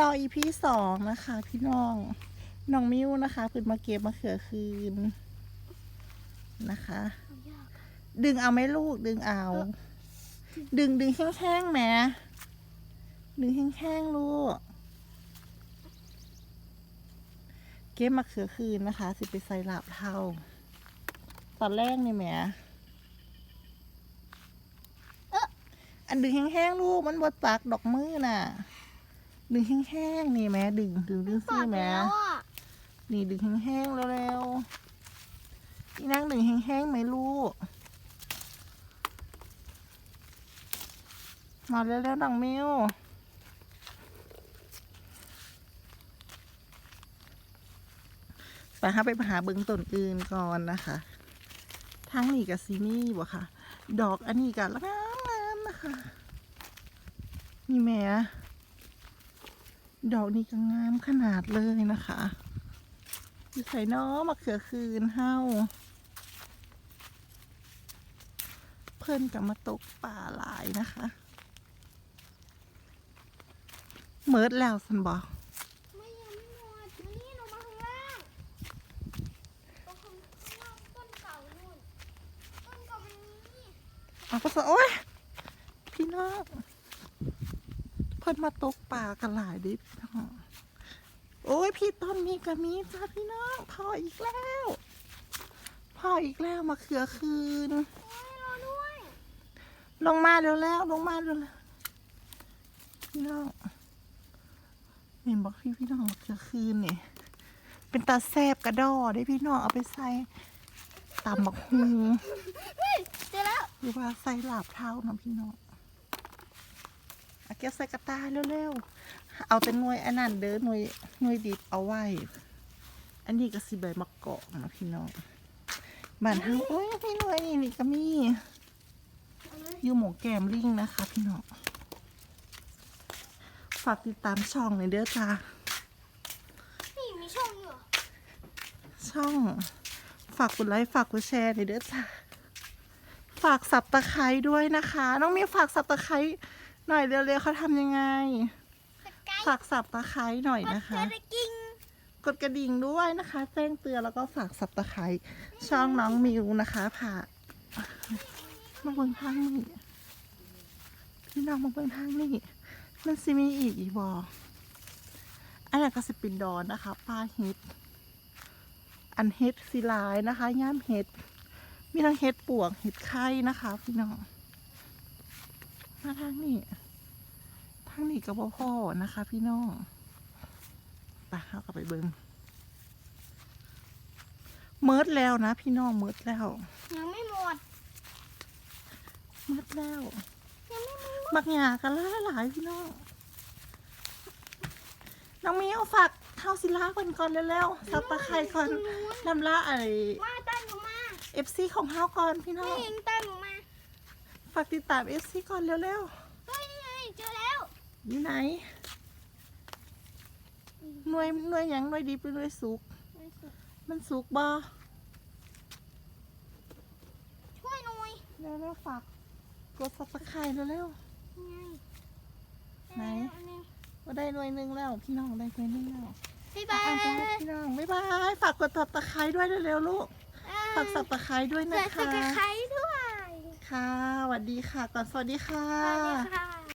ต่ออีพีสองนะคะ พี่น้องน้องมิวนะคะเพิ่นมาเก็บมะเขือคืนนะคะ ดึงเอาไหมลูกดึงเอา ดึงดึงแห้งๆแหมดึงแห้งๆลูกเก็บมะเขือคืนนะคะ สิไปใส่ลาบเท่าตอนแรกนี่แหมอันดึงแห้งๆลูกมันบดปากดอกมือน่ะ ดึงแห้งๆนี่แหม่ดึงดึงดึงปอซี่ดแหม่แล้วอะนี่ดึงแห้งๆเร็วๆอีนั่งดึงแห้งๆไหมลูกมาเร็วๆดังมิวไปหาไปหาเบิ้งต้นอื่นก่อนนะคะทางนี้กับซีนี่บ่ค่ะ ดอกอันนี้กับงามงามๆนะคะ นี่แหม่ ดอกนี้ก็งามขนาดเลยนะคะอยู่ใส่น้อมะเขือคืนเฮาเพิ่นกับมาตกป่าหลายนะคะเมิดแล้วสันบอกไม่ยังไม่หมดมานี่ลงมาข้างล่างตรงข้างล่างต้นเก่านู่นต้นเก่ามันนี้เอาก็สะโอ้ยพี่น้องเพิ่นมาตกป่ากันหลายเดิพี่น้องโอ้ยพี่ต้นนี้ก็มีจ้าพี่น้องพออีกแล้วพออีกแล้วมาเขือคืนโอ้ยรอด้วยลงมาเร็วแล้วลงมาเร็วแล้วพี่น้องเห็นบอกพี่พี่น้องมาเขือคืนนี่เป็นตาแซบกระดอได้พี่น้องเอาไปใส่ตำบักฮุงเฮ้ยเจอแล้วหรือว่าใส่ลาบเท้านะพี่น้อง เอาเก็บใส่กระตาเร็วๆ เอาแต่หน่วยอันนั้นเด้อหน่วยหน่วยดิบเอาไว้ อันนี้ก็สิใบมะกอกนะพี่น้องบ้านเฮาโอ้ยพี่หน่วยนี่นี่ก็มีอยู่หมูแกมลิงนะคะ พี่น้อง ฝากติดตามช่องในอยเด้อจ้านี่มีช่องอยู่เหรอช่อง ฝากกดไลค์ฝากกดแชร์ในอยเด้อจ้าฝากสับตะไคร้ด้วยนะคะ น้องมีฝากสับตะไคร้ หน่อยเร็วๆเขาทำยังไงสกายฝากสับตะไคร้หน่อยมันนะคะเจอกิ้งกดกระดิ่งด้วยนะคะ แจ้งเตือนแล้วก็ฝากสับตะไคร้ช่องน้องมิวนะคะผ่ามาเบิ่งทางนี่พี่น้องมาเบิ่งทางนี่มันสิมีอีกอีบออันนั้นก็สิเป็นดอนนะคะปลาเห็ดอันเห็ดสีลายนะคะย่ามเห็ดมีทั้งเห็ดปวกเห็ดไข่นะคะ พี่น้อง มาทางนี้ทางนี้ก็บ่พ่อนะคะ พี่น้องไปเข้ากับไปเบิงเมิดแล้วนะ พี่น้องเมิดแล้ว ยังไม่หมดเมิดแล้วยังไม่หมดมักหยากันหลายหลายๆพี่น้องน้องมีเอาฝากเท้าศิลาก่อนก่อนเร็วๆสับตะไคร้ก่อนลำละไอมาตามหนูมาเอฟซีของเฮาก่อนพี่น้นี่องเองตามหนูมา ฝากติดตามเอฟซีก่อนเร็วเฮ้ยนี่ไงเจอแล้วๆอยู่ไหน หน่วยหน่วยหยังหน่วยดีเป็นหน่วยสุก มันสุกบ่ช่วยหน่อยเร็วๆฝากกดสับตะไคร้เร็ว นี่ไงไหน อันนี้ๆว่าได้หน่วยหนึงแล้ว พี่น้องได้หน่วยหนึงแล้วบ๊ายบาอะจ้ายพี่น้องบ๊ายบายฝากกดสับตะไคร้ด้วยเร็วๆลูก ฝากสับตะไคร้ด้วยเจนะอคะตะไคร้ด้วย ค่ะสวัสดีค่ะ ก่อนสวัสดีค่ะ สวัสดีค่ะ